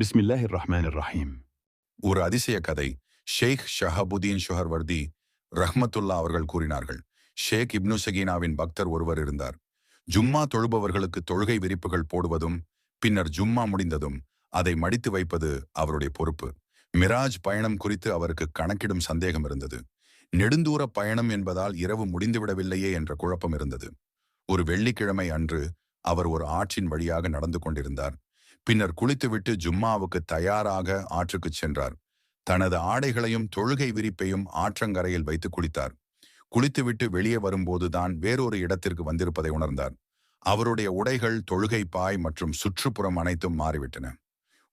பிஸ்மில்லாஹி ரஹ்மான் ரஹீம் ஒரு அதிசய கதை. ஷேக் ஷஹபுதீன் ஷுஹர்வர்தி ரஹ்மத்துல்லா அவர்கள் கூறினார்கள். ஷேக் இப்னு சகீனாவின் பக்தர் ஒருவர் இருந்தார். ஜும்மா தொழுபவர்களுக்கு தொழுகை விரிப்புகள் போடுவதும் பின்னர் ஜும்மா முடிந்ததும் அதை மடித்து வைப்பது அவருடைய பொறுப்பு. மிராஜ் பயணம் குறித்து அவருக்கு கணக்கிடும் சந்தேகம் இருந்தது. நெடுந்தூர பயணம் என்பதால் இரவு முடிந்துவிடவில்லையே என்ற குழப்பம் இருந்தது. ஒரு வெள்ளிக்கிழமை அன்று அவர் ஒரு ஆற்றின் வழியாக நடந்து கொண்டிருந்தார். பின்னர் குளித்துவிட்டு ஜும்மாவுக்கு தயாராக ஆற்றுக்குச் சென்றார். தனது ஆடைகளையும் தொழுகை விரிப்பையும் ஆற்றங்கரையில் வைத்து குளித்தார். குளித்துவிட்டு வெளியே வரும்போதுதான் வேறொரு இடத்திற்கு வந்திருப்பதை உணர்ந்தார். அவருடைய உடைகள் தொழுகை பாய் மற்றும் சுற்றுப்புறம் அனைத்தும் மாறிவிட்டன.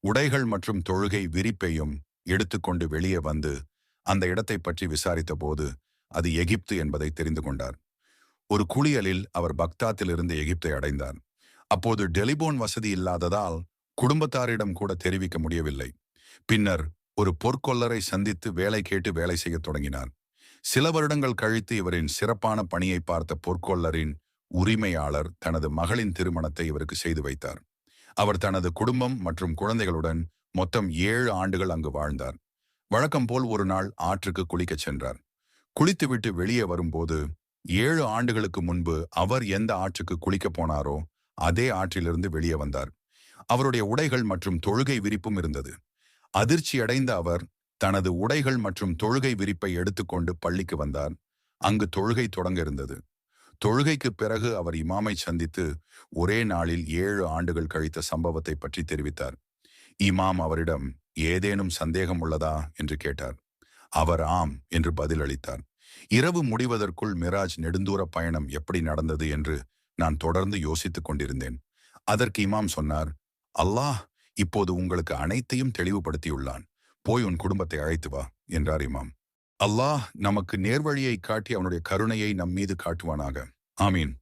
உடைகள் மற்றும் தொழுகை விரிப்பையும் எடுத்துக்கொண்டு வெளியே வந்து அந்த இடத்தை பற்றி விசாரித்த போது அது எகிப்து என்பதை தெரிந்து கொண்டார். ஒரு குளியலில் அவர் பக்தாத்திலிருந்து எகிப்தை அடைந்தார். அப்போது டெலிபோன் வசதி இல்லாததால் குடும்பத்தாரிடம் கூட தெரிவிக்க முடியவில்லை. பின்னர் ஒரு பொற்கொல்லரை சந்தித்து வேலை கேட்டு வேலை செய்யத் தொடங்கினார். சில வருடங்கள் கழித்து இவரின் சிறப்பான பணியை பார்த்த பொற்கொல்லரின் உரிமையாளர் தனது மகளின் திருமணத்தை இவருக்கு செய்து வைத்தார். அவர் தனது குடும்பம் மற்றும் குழந்தைகளுடன் மொத்தம் ஏழு ஆண்டுகள் அங்கு வாழ்ந்தார். வழக்கம் போல் ஒரு நாள் ஆற்றுக்கு குளிக்கச் சென்றார். குளித்துவிட்டு வெளியே வரும்போது ஏழு ஆண்டுகளுக்கு முன்பு அவர் எந்த ஆற்றுக்கு குளிக்கப் போனாரோ அதே ஆற்றிலிருந்து வெளியே வந்தார். அவருடைய உடைகள் மற்றும் தொழுகை விரிப்பும் இருந்தது. அதிர்ச்சியடைந்த அவர் தனது உடைகள் மற்றும் தொழுகை விரிப்பை எடுத்துக்கொண்டு பள்ளிக்கு வந்தார். அங்கு தொழுகை தொடங்க இருந்தது. தொழுகைக்கு பிறகு அவர் இமாமை சந்தித்து ஒரே நாளில் ஏழு ஆண்டுகள் கழித்த சம்பவத்தை பற்றி தெரிவித்தார். இமாம் அவரிடம் ஏதேனும் சந்தேகம் உள்ளதா? என்று கேட்டார். அவர் ஆம் என்று பதிலளித்தார். இரவு முடிவதற்குள் மிராஜ் நெடுந்தூர பயணம் எப்படி நடந்தது என்று நான் தொடர்ந்து யோசித்துக் கொண்டிருந்தேன். அதற்கு இமாம் சொன்னார் அல்லாஹ் இப்போது உங்களுக்கு அனைத்தையும் தெளிவுபடுத்தியுள்ளான். போய் உன் குடும்பத்தை அழைத்து வா என்றார் இமாம். அல்லாஹ் நமக்கு நேர்வழியை காட்டி அவனுடைய கருணையை நம் மீது காட்டுவானாக. ஆமீன்.